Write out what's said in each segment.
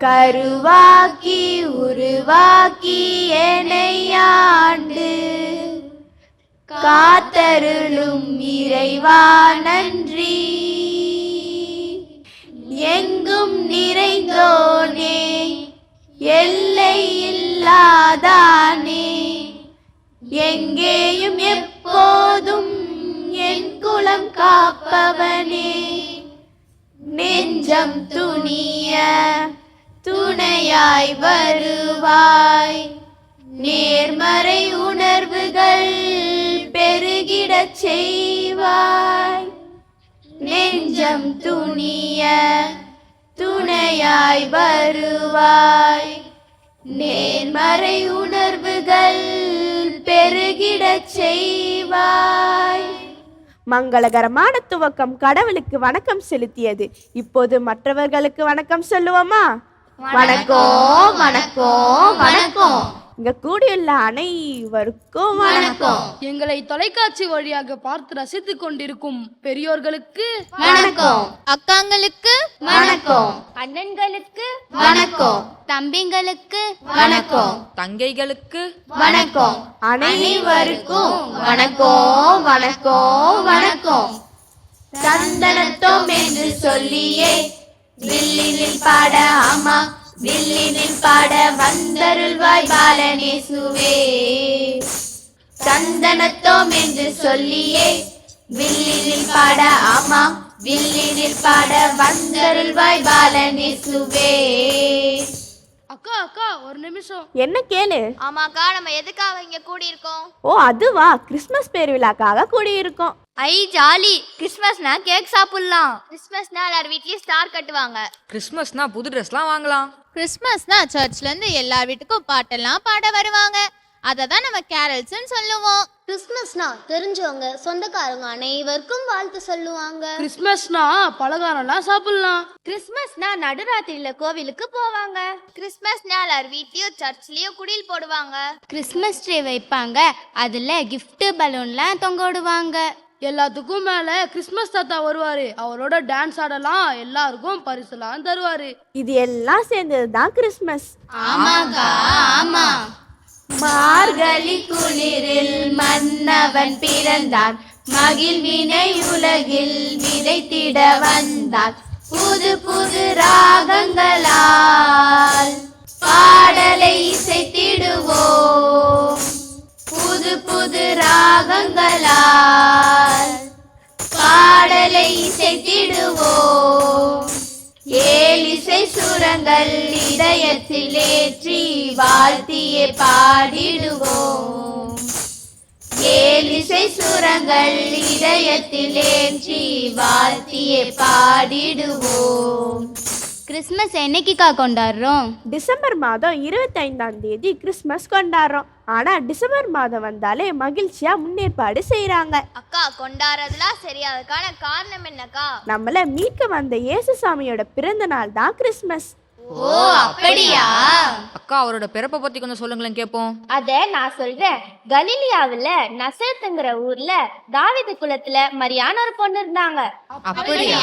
கருவாக்கி உருவாக்கி என்னையாண்டு காத்தருளும் இறைவா நன்றி. எங்கும் நிறைந்தோனே எல்லை இல்லாதானே எங்கேயும் எப்போதும் என் குலம் காப்பவனே. நெஞ்சம் துணிய துணையாய் வருவாய். நேர்மறை உணர்வுகள் பெருகிடச் செய்வாய். நெஞ்சம் துணிய துணையாய் வருவாய். நேர்மறை உணர்வுகள் பெருகிடச் செய்வாய். மங்களகரமான துவக்கம் கடவுளுக்கு வணக்கம் செலுத்தியது. இப்போது மற்றவர்களுக்கு வணக்கம் சொல்லுவோமா? வணக்கம் வணக்கம் வணக்கம் இங்க கூடியுள்ள அனைவருக்கும் வணக்கம். எங்களை தொலைக்காட்சி வழியாக பார்த்து ரசித்துக் கொண்டிருக்கும் பெரியோர்களுக்கு வணக்கம். அக்காங்களுக்கு வணக்கம். அண்ணன்களுக்கு வணக்கம். தம்பிங்களுக்கு வணக்கம். தங்கைகளுக்கு வணக்கம். அனைவருக்கும் வணக்கம் வணக்கம் வணக்கம். சந்தனத்தோம் என்று சொல்லியே வில்லினில் பாட ஆமா வில்லினில் பாட வந்தருள்வாய் பாலனேசுவே. சந்தனத்தோம் என்று சொல்லியே வில்லினில் பாட ஆமா வில்லினில் பாட வந்தருள்வாய் பாலனேசுவே. அக்கா அக்கா ஒரு நிமிஷம். என்ன கேளு? ஆமாக்கா நம்ம எதுக்காக இங்க கூடி இருக்கோம் ஓ அதுவா. கிறிஸ்மஸ் பெருவிழாக்காக கூடியிருக்கோம். ஐ ஜாலி கிறிஸ்மஸ்னா கேக் சாப்பிடலாம். கிறிஸ்மஸ்னா எல்லார் வீட்லயும் ஸ்டார் கட்டுவாங்க. கிறிஸ்மஸ்னா புது ட்ரெஸ்லாம் வாங்கலாம். கிறிஸ்மஸ்னா சர்ச்ல இருந்து எல்லார் வீட்டுக்கும் பாட்டெல்லாம் பாட வருவாங்க. அதை தான் நம்ம கேரல்ஸ்னு சொல்லுவோம். கிறிஸ்மஸ்னா தெரிஞ்சவங்க சொந்தக்காரங்க அனைவருக்கும் வாழ்த்து சொல்லுவாங்க. கிறிஸ்மஸ்னா பலகாரம்லாம் சாப்பிடலாம். கிறிஸ்மஸ்னா நடுராத்திரியில கோவிலுக்கு போவாங்க. கிறிஸ்மஸ்னா எல்லார் வீட்லயும் சர்ச்லயும் குடில் போடுவாங்க. கிறிஸ்மஸ் ட்ரீ வைப்பாங்க. அதில் gift பலூன்லாம் தொங்க விடுவாங்க. எல்லாத்துக்கும் மேல கிறிஸ்மஸ் தாத்தா வருவாரு. அவரோட டான்ஸ் ஆடலாம் எல்லாருக்கும் பரிசுலாம் தருவாரு. இது எல்லாம் சேர்ந்தது தான் கிறிஸ்மஸ். ஆமாக்கா ஆமா. மார்கழி குளிரில் மன்னவன் பிறந்தான் மகிழ்வினை உலகில் விதைத்திட வந்தான் புது புது ராகங்களால் பாடலை இசைத்திடுவோம். புது புது ராகங்களால் பாடலை இசைத்திடுவோம் ஏலிசை சுரங்கள் இதயத்தில் ஏற்றி வாழ்த்தியே பாடிடுவோம். ஏலிசை சுரங்கள் இதயத்தில் ஏற்றி வாழ்த்தியே பாடிடுவோம். கிறிஸ்மஸ் என்னைக்குக்கா கொண்டாடுறோம்? டிசம்பர் மாதம் இருபத்தைந்தாம் தேதி கிறிஸ்மஸ் கொண்டாடுறோம். ஆனா டிசம்பர் மாதம் வந்தாலே மகிழ்ச்சியா முன்னேற்பாடு செய்றாங்க. அக்கா கொண்டாடுறதுலாம் சரி அதுக்கான காரணம் என்னக்கா? நம்மள மீட்க வந்த இயேசுசாமியோட பிறந்த நாள் தான் கிறிஸ்மஸ். ஓ அப்படியா? அக்கா அவரோட பிறப்பை பத்தி கொஞ்சம் சொல்லுங்களேன் கேட்போம் அத நான் சொல்றேன். கலீலியாவுல நசரத்துங்கிற ஊர்ல தாவிது குலத்துல மரியான ஒரு பொண்ணு இருந்தாங்க. அப்படியா?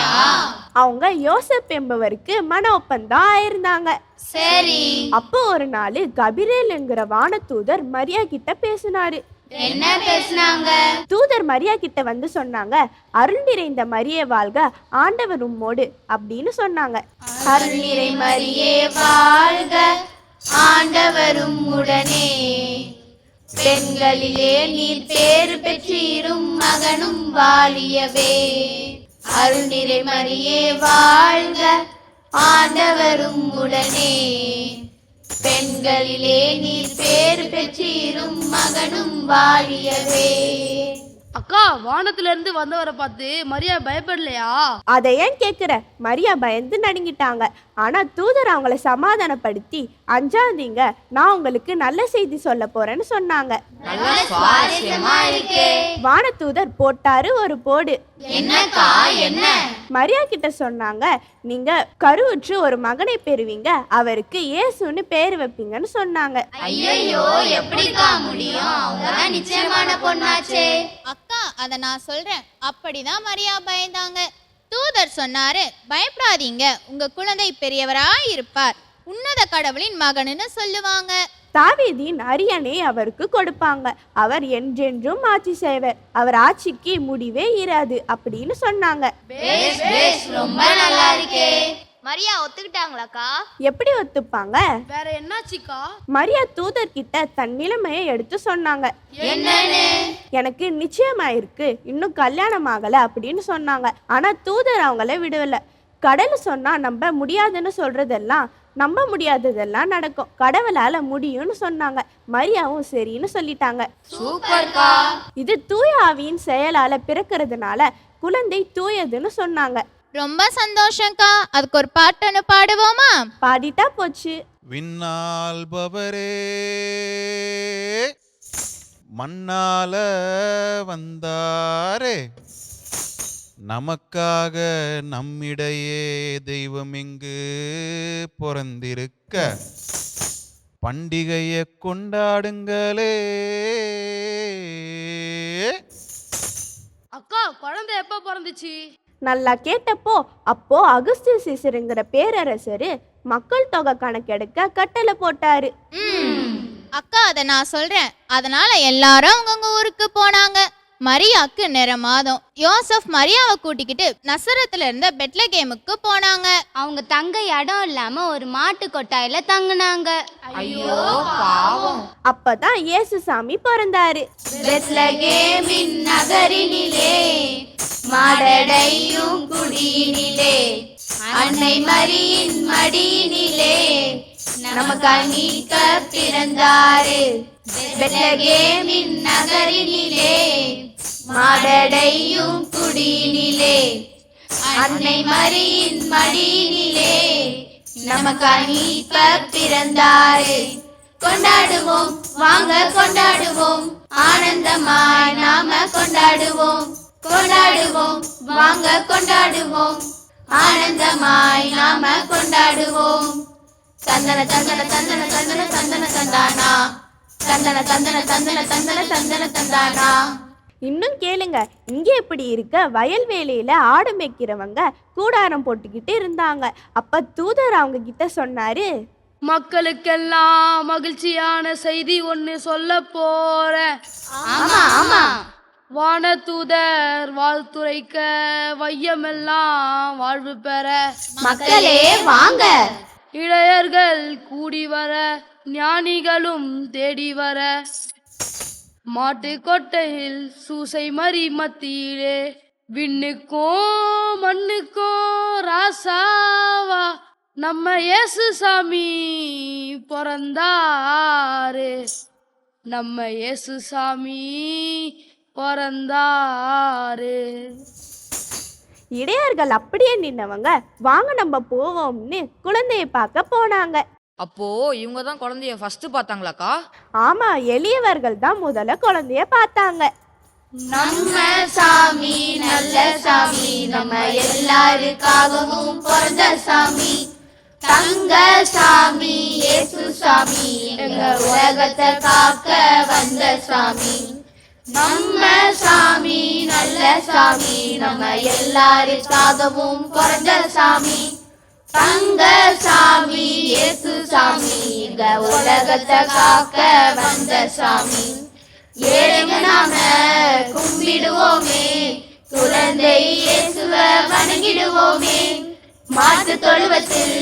அவங்க யோசப் என்பவருக்கு மன ஒப்பந்தம் ஆயிருந்தாங்க சரி. அப்போ ஒரு நாள் கபிரேலுங்கிற வானதூதர் மரியா கிட்ட பேசினாரு. என்ன பேசுனாங்க? தூதர் மரியா கிட்ட வந்து சொன்னாங்க அருள் நிறைந்த மரிய வாழ்க ஆண்டவர் உம்மோடு அப்படின்னு சொன்னாங்க. அருள் நிறை மரியே வாழ்க ஆண்டவரும் உடனே பெண்களிலே நீர் பேறு பெற்றீரும் மகனும் வாழியவே அருள் நிறை மரியே வாழ்க ஆண்டவரும் உடனே பெண்களிலே நீர் பேறு பெற்றீரும் மகனும் வாழியவே. அக்கா வானத்துல இருந்து வந்தவரை பார்த்து மரியா பயப்படலையா? அதை ஏன் கேட்குற மரியா பயந்து நடுங்கிட்டாங்க. ஆனால் தூதர் அவங்கள சமாதானப்படுத்தி அஞ்சாதீங்க நான் உங்களுக்கு நல்ல செய்தி சொல்ல போறேன்னு சொன்னாங்க. இருக்கே. வானதூதர் போட்டாரு ஒரு போடு. என்னக்கா என்ன? மரியா கிட்ட சொன்னாங்க நீங்க கருவுற்று ஒரு மகனை பெறுவீங்க அவருக்கு இயேசுன்னு பேர் வைப்பீங்கன்னு சொன்னாங்க. ஐயோ எப்படிக்கா முடியும்? அவங்கதான் நிச்சயமான பொண்ணாச்சே. அக்கா அதை நான் சொல்றேன். அப்படிதான் மரியா பயந்தாங்க. தூதர் சொன்னாரு பயப்படாதீங்க உங்க குழந்தை பெரியவரா இருப்பார் உன்னத கடவுளின் மகனுன்னு சொல்லுவாங்க. தாவீதின் அரியணை அவருக்கு கொடுப்பாங்க. அவர் என்றென்றும் ஆட்சி செய்வர். அவர் ஆட்சிக்கு முடிவே இராது அப்படின்னு சொன்னாங்க. பேஸ் பேஸ் ரொம்ப நல்லா இருக்கே. மரியா ஒத்துக்கிட்டாங்களாக்கா? எப்படி ஒத்துப்பாங்க? வேற என்னாச்சுக்கா? மரியா தூதர் கிட்ட தன் நிலைமையை எடுத்து சொன்னாங்க. என்னன்னு? எனக்கு நிச்சயமாயிருக்கு. இன்னும் கல்யாணம் ஆகல அப்படின்னு சொன்னாங்க. ஆனா தூதர் அவங்கள விடல. கடவுள் சொன்னா நம்ப முடியாதுன்னு சொல்றதெல்லாம் நம்ப முடியாததெல்லாம் நடக்கும். கடவுளால முடியும்னு சொன்னாங்க. மரியாவும் சரின்னு சொல்லிட்டாங்க. சூப்பர்க்கா. இது தூய ஆவியின் செயலால பிறக்கிறதுனால குழந்தை தூயதுன்னு சொன்னாங்க. ரொம்ப சந்தோஷம்க்கா. அதுக்கு ஒரு பாட்டொன்னு பாடுவோமா? பாடிட்டா போச்சு. விண்ணால்பவரே மண்ணால வந்தாரே. நமக்காக நம்மிடையே தெய்வம் இங்கு பிறந்திருக்க. பண்டிகையை கொண்டாடுங்களே. அக்கா குழந்தை எப்ப பிறந்துச்சு? நல்லா கேட்டப்போ அப்போ அகுஸ்து சிசருங்கிற பேரரசரு மக்கள் தொகை கணக்கெடுக்க கட்டளை போட்டாரு. அக்கா அதை நான் சொல்றேன். அதனால எல்லாரும் அவங்கவுங்க ஊருக்கு போனாங்க. மரியாக்கு நிற மாதம் யோசப் மரியாவை கூட்டிக்கிட்டு நசரத்துல இருந்த பெட்லகேமுக்கு போனாங்க. அவங்க தங்க இடம் இல்லாம ஒரு மாட்டு கொட்டாயில தங்குனாங்க. ஐயோ பாவம். அப்பதான் இயேசு சாமி பிறந்தாரு. பெத்லகேமின் நகரினிலே மாடடையும் குடியினிலே அன்னை மரியின் மடியினிலே நமக்காய் மீட்க பிறந்தாரு பெத்லகேமின் நகரினிலே மாடடையும் குடியினிலே அன்னை மரியின் மடியினிலே நமக்கு மீட்க பிறந்தாரு கொண்டாடுவோம் வாங்க கொண்டாடுவோம் ஆனந்தமாய் நாம கொண்டாடுவோம் கொண்டாடுவோம் வாங்க கொண்டாடுவோம் ஆனந்தமாய் நாம கொண்டாடுவோம் தந்தன தந்தன தந்தன தந்தன தந்தன தந்தானா தந்தன தந்தன தந்தன தந்தன தந்தன தந்தானா? இன்னும் கேளுங்க இங்கே இப்படி இருக்க? வயல்வேலியில ஆடு மேய்க்கிறவங்க கூடாரம் போட்டுக்கிட்டு இருந்தாங்க. அப்ப தூதர் அவங்க கிட்ட சொன்னாரு மக்களுக்கெல்லாம் மகிழ்ச்சியான செய்தி ஒன்று சொல்ல போறேன் ஆமா ஆமா. வானதூதர் வாழ்த்துரைக்க வையமெல்லாம் வாழ்வு பெற. மக்களே வாங்க. இளையர்கள் கூடி வர. ஞானிகளும் தேடி வர மாட்டு கொட்டையில் சூசை மறி மத்தியிலே விண்ணுக்கும் மண்ணுக்கும் ராசாவா நம்ம இயேசு சாமி பிறந்தாரு. நம்ம இயேசு சாமி பிறந்தாரு. இடையர்கள் அப்படியே நின்னவங்க வாங்க நம்ம போவோம்னு குழந்தையை பார்க்க போனாங்க. அப்போ இவங்க தான் குழந்தைய ஃபர்ஸ்ட் பார்த்தாங்களாக்கா? ஆமா எளியவர்கள் தான் முதல்ல குழந்தைய பார்த்தாங்க. நம்ம சாமி நல்ல சாமி நம்ம எல்லாருக்காகவும் பிறந்த சாமி. தங்க சாமி இயேசு சாமி எங்க உலகத்தை காக்க வந்த சாமி. நம்ம சாமி நல்ல சாமி நம்ம எல்லாருக்காகவும் பிறந்த சாமி. தங்க சாமி இயேசு சாமி இந்த உலகத்தை காக்க வந்த சாமி. ஏழைங்க நாம கும்பிடுவோமே குழந்தை இயேசுவ வணங்கிடுவோமே. மாட்டு தொழுவத்தில்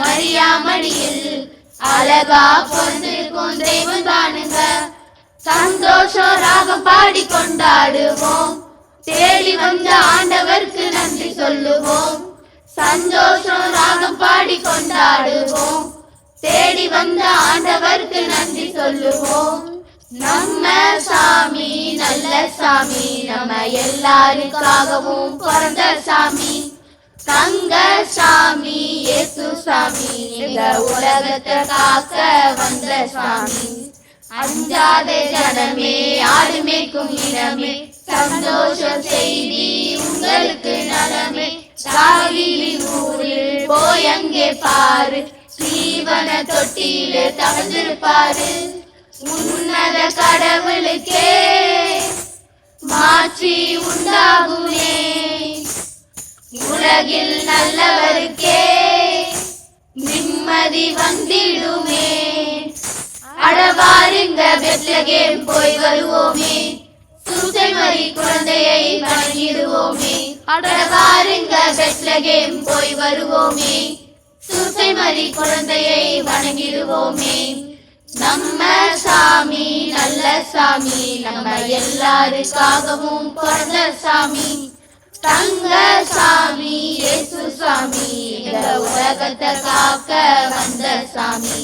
மரியாமடியில் அழகா பிறந்திருக்கும் தெய்வம் தானுங்க சந்தோஷம் ராகம் பாடி கொண்டாடுவோம் தேடி வந்த ஆண்டவருக்கு நன்றி சொல்லுவோம். சந்தோஷம் ராகம் பாடி கொண்டாடுவோம் தேடி வந்த ஆண்டவருக்கு நன்றி சொல்லுவோம். நம்ம சாமி நல்ல சாமி நம்ம எல்லாருக்காகவும் பிறந்த சாமி. தங்க சாமி இயேசு சாமி இந்த உலகத்தை காக்க வந்த சாமி. அஞ்சாத ஜனமே ஆடு இனமே சந்தோஷம் செய்தி உங்களுக்கு நலமே. பாரு ஸ்ரீவன தொட்டியில தவழ்ந்திருப்பாரு உன்னத கடவுளுக்கே மாற்றி உண்டாகுமே. உலகில் நல்லவருக்கே நிம்மதி வந்திடுமே. அடவாருங்க பெத்லகேம் போய் வருவோமே. சூசை குழந்தையை வணங்கிடுவோமே. அடவாருங்க பெத்லகேம் போய் வருவோமே. சூசை மறி குழந்தையை வணங்கிடுவோமே. நம்ம சாமி நல்ல சாமி நம்ம எல்லாருக்காகவும் பிறந்த சாமி. தங்க சாமி இயேசு சாமி உலகத்தை காக்க வந்த சாமி.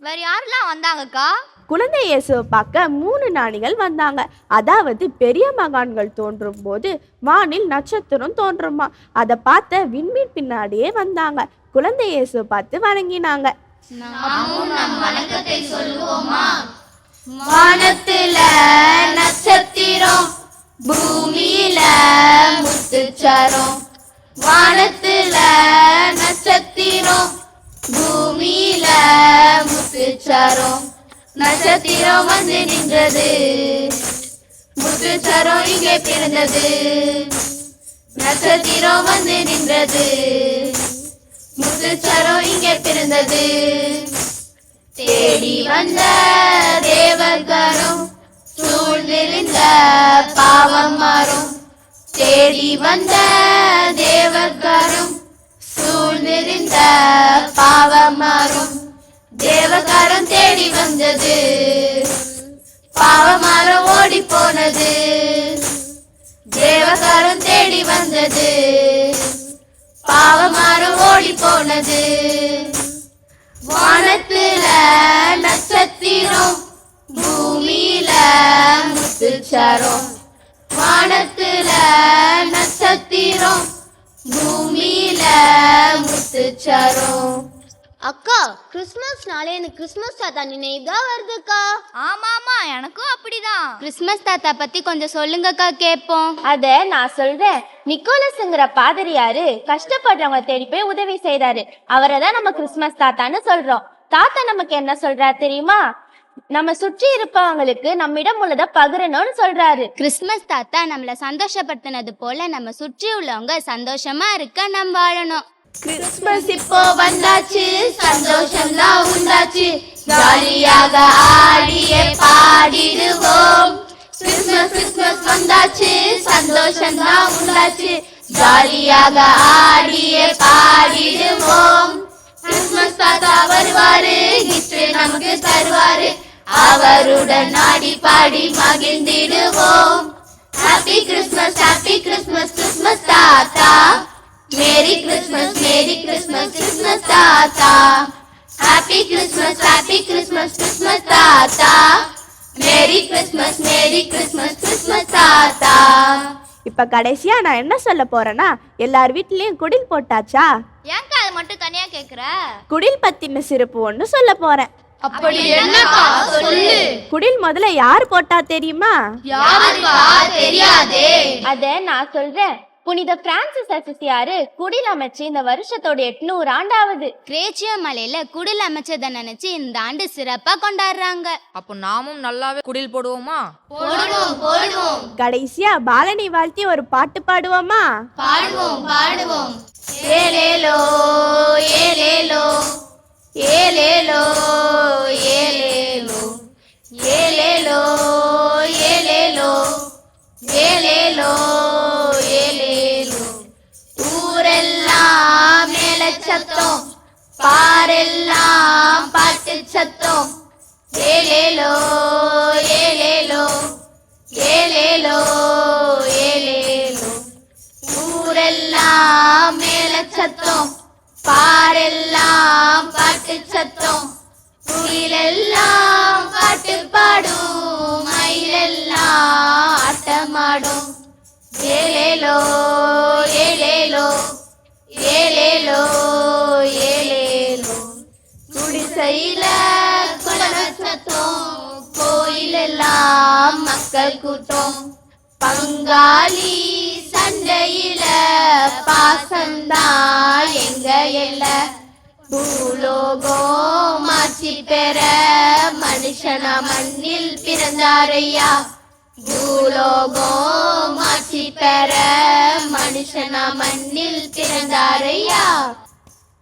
வேற யாரெல்லாம் வந்தாங்கக்கா? குழந்தை இயேசுவை பார்க்க மூணு நாணிகள் வந்தாங்க. அதாவது பெரிய மகான்கள் தோன்றும் போது வானில் நட்சத்திரம் தோன்றுமா. அதை பார்த்த விண்மீன் பின்னாடியே வந்தாங்க. குழந்தை இயேசு பார்த்து வணங்கினாங்க. வானத்துல நட்சத்திரம் பூமியில முத்துச்சரம். வானத்துல நட்சத்திரம் பூமியில முத்துச்சரம். நட்சத்திரம் வந்து நின்றது முத்துச்சரம் இங்கே பிறந்தது. நட்சத்திரம் வந்து நின்றது. முத்துச்சரம் இங்கே பிறந்தது. தேடி வந்த தேவர்களும் சூழ்ந்திருந்த பாவம் மாறும் தேடி வந்த தேவர்களும் சூழ்ந்திருந்த பாவம் மாறும் தேவகாரம் தேடி வந்தது. பாவமாரம் ஓடி போனது. தேவகாரம் தேடி வந்தது. பாவமாரம் ஓடி போனது. வானத்துல நட்சத்திரம் பூமியில முத்துச்சரம். வானத்துல நட்சத்திரம் பூமியில முத்துச்சரம். அக்கா கிறிஸ்மஸ்னாலே எனக்கு கிறிஸ்மஸ் தாத்தா நினைவு தான் வருதுக்கா. ஆமா ஆமா எனக்கும் அப்படிதான். கிறிஸ்மஸ் தாத்தா பத்தி கொஞ்சம் சொல்லுங்கக்கா கேட்போம் அத நான் சொல்றேன். நிக்கோலஸ்ங்கிற பாதிரியாரு கஷ்டப்படுறவங்க தேடி போய் உதவி செய்றாரு. அவரை தான் நம்ம கிறிஸ்மஸ் தாத்தான்னு சொல்றோம். தாத்தா நமக்கு என்ன சொல்றாரு தெரியுமா? நம்ம சுற்றி இருப்பவங்களுக்கு நம்மிடம் உள்ளதை பகிரணும்னு சொல்றாரு. கிறிஸ்மஸ் தாத்தா நம்மள சந்தோஷப்படுத்தினது போல நம்ம சுற்றி உள்ளவங்க சந்தோஷமா இருக்க நம்ம வாழணும். கிறிஸ்மஸ் இப்போ வந்தாச்சு சந்தோஷம் தான் உண்டாச்சு. ஜாலியாக ஆடியே பாடிடுவோம். கிறிஸ்மஸ் கிறிஸ்மஸ் வந்தாச்சு சந்தோஷம் தான் உண்டாச்சு. ஜாலியாக ஆடியே பாடிடுவோம். கிறிஸ்மஸ் தாத்தா வருவாரு கிஃப்ட் நமக்கு தருவாரு. அவருடன் ஆடி பாடி மகிழ்ந்திடுவோம். Happy Christmas happy Christmas Christmas தாத்தா. Merry Christmas merry Christmas Christmas தாத்தா happy Christmas happy Christmas Christmas தாத்தா merry Christmas merry Christmas Christmas தாத்தா இப்ப கடைசியா நான் என்ன சொல்ல போறேன்னா எல்லார் வீட்லயும் குடில் போட்டாச்சா? ஏன்க்கா அது மட்டும் தனியா கேக்குற? குடில் பத்தின சிறப்பு ஒன்று சொல்ல போறேன். அப்படி என்னக்கா? சொல்லு. குடில் முதல்ல யார் போட்டா தெரியுமா? யாருக்கா? தெரியாதே. அத நான் சொல்றேன். புனித பிரான்சிஸ் அசிசியாரு குடில் அமைச்சு இந்த வருஷத்தோட எட்நூறு ஆண்டாவது. கிரேச்சியா மலையில குடில் அமைச்சதை நினைச்சு இந்த ஆண்டு சிறப்பா கொண்டாடுறாங்க. அப்போ நாமும் நல்லாவே குடில் போடுவோமா? போடுவோம் போடுவோம். கடைசியா பாலனை வாழ்த்தி ஒரு பாட்டு பாடுவோமா? பாடுவோம் பாடுவோம். ஏலேலோ ஏலேலோ ஏலேலோ ஏலேலோ ஏலேலோ ஏலேலோ ஏலேலோ. சத்தம். பாரெல்லாம் பாட்டு சத்தம். ஏலேலோ ஏலேலோ ஏலேலோ ஏலேலோ. ஊரெல்லாம் மேல சத்தம். பாரெல்லாம் பாட்டு சத்தம். குயிலெல்லாம் பாட்டு பாடும். மயிலெல்லாம் ஆட்டமாடும். ஏலேலோ ஏலேலோ. ஏலேலோ ஏலேலோ. குடிசையில குலநட்சத்திரம் கோயிலெல்லாம் மக்கள் கூட்டம். பங்காளி சண்டையில பாசந்தான் எங்க எல்ல? பூலோகம் மாற்றி பெற மனுஷனா மண்ணில் பிறந்தாரையா பூலோகம் மாற்றி பெற மனுஷனா மண்ணில் பிறந்தாரையா?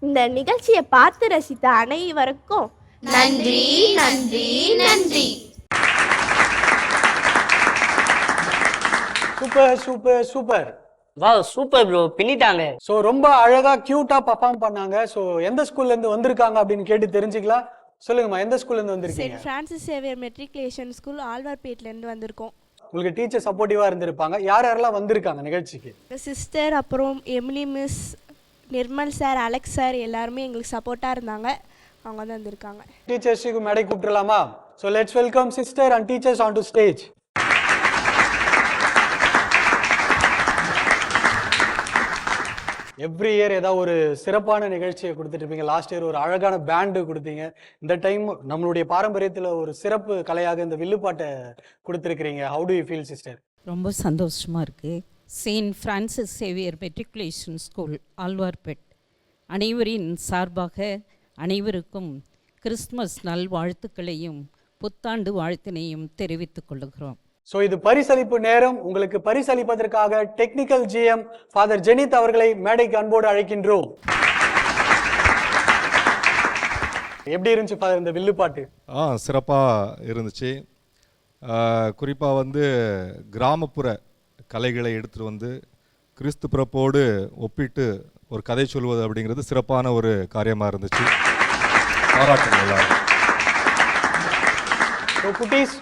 இந்த நிகழ்ச்சியை பார்த்து ரசித்த அனைவருக்கும் நன்றி நன்றி நன்றி. Super super super. வா சூப்பர் ப்ரோ பின்னிட்டாங்க. ஸோ ரொம்ப அழகா கியூட்டா பர்ஃபார்ம் பண்ணாங்க. ஸோ எந்த ஸ்கூல்ல இருந்து வந்திருக்காங்க அப்படின்னு கேட்டு தெரிஞ்சுக்கலாம். சொல்லுங்கம்மா எந்த ஸ்கூல்ல இருந்து வந்திருக்கீங்க? Saint Francis Xavier matriculation school ஆழ்வார்பேட்லேருந்து வந்திருக்கோம். உங்களுக்கு டீச்சர் சப்போர்ட்டிவா இருந்திருப்பாங்க. யார் யாரெல்லாம் வந்திருக்காங்க நிகழ்ச்சிக்கு? சிஸ்டர் அப்புறம் Emily miss Nirmal sir Alex sir எல்லாருமே எங்களுக்கு சப்போர்ட்டாக இருந்தாங்க. அவங்க தான் வந்திருக்காங்க. டீச்சர்ஸுக்கு மேடை கூப்பிட்டுலாமா so let's welcome sister and teachers on to stage every year ஏதாவது ஒரு சிறப்பான நிகழ்ச்சியை கொடுத்துட்டு இருப்பீங்க. லாஸ்ட் இயர் ஒரு அழகான பேண்டு கொடுத்தீங்க. இந்த டைம் நம்மளுடைய பாரம்பரியத்தில் ஒரு சிறப்பு கலையாக இந்த வில்லுப்பாட்டை கொடுத்துருக்கிறீங்க. How do you feel sister ரொம்ப சந்தோஷமாக இருக்குது saint Francis Xavier matriculation school Alwarpet. அனைவரின் சார்பாக அனைவருக்கும் கிறிஸ்துமஸ் நல்வாழ்த்துக்களையும் புத்தாண்டு வாழ்த்தினையும் தெரிவித்துக் கொள்கிறோம் ஸோ இது பரிசளிப்பு நேரம். உங்களுக்கு பரிசளிப்பதற்காக டெக்னிக்கல் ஜிஎம் ஃபாதர் ஜெனித் அவர்களை மேடைக்கு அன்போடு அழைக்கின்றோம். எப்படி இருந்துச்சு ஃபாதர் இந்த வில்லுப்பாட்டு ஆ சிறப்பாக இருந்துச்சு. குறிப்பாக வந்து கிராமப்புற கலைகளை எடுத்துகிட்டு வந்து கிறிஸ்து பிறப்போடு ஒப்பிட்டு ஒரு கதை சொல்வது அப்படிங்கிறது சிறப்பான ஒரு காரியமாக இருந்துச்சு. பாராட்டுங்கள் குட்டீஸ்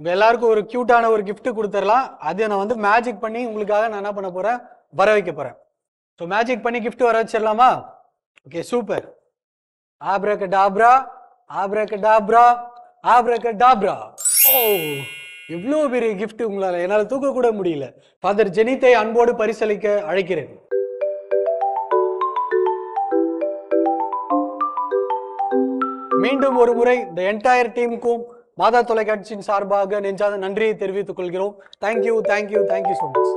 உங்கள் எல்லாருக்கும் ஒரு க்யூட்டான ஒரு கிஃப்ட்டு கொடுத்துடலாம் அதை நான் வந்து மேஜிக் பண்ணி உங்களுக்காக நான் என்ன பண்ண போகிறேன் வர வைக்க போகிறேன் ஸோ மேஜிக் பண்ணி கிஃப்ட் வர வச்சிடலாமா? ஓகே சூப்பர் ஆப்ரக டாப்ரா ஆப்ரக டாப்ரா ஆப்ரக டாப்ரா ஓ இவ்வளோ பெரிய கிஃப்ட் உங்களால். என்னால் தூக்கக்கூட முடியல. ஃபாதர் ஜெனித்தை அன்போடு பரிசளிக்க அழைக்கிறேன். மீண்டும் ஒரு முறை இந்த என்டையர் டீமுக்கும் மாதா தொலைக்காட்சியின் சார்பாக நெஞ்சாத நன்றியை தெரிவித்துக் கொள்கிறோம். Thank you thank you thank you so much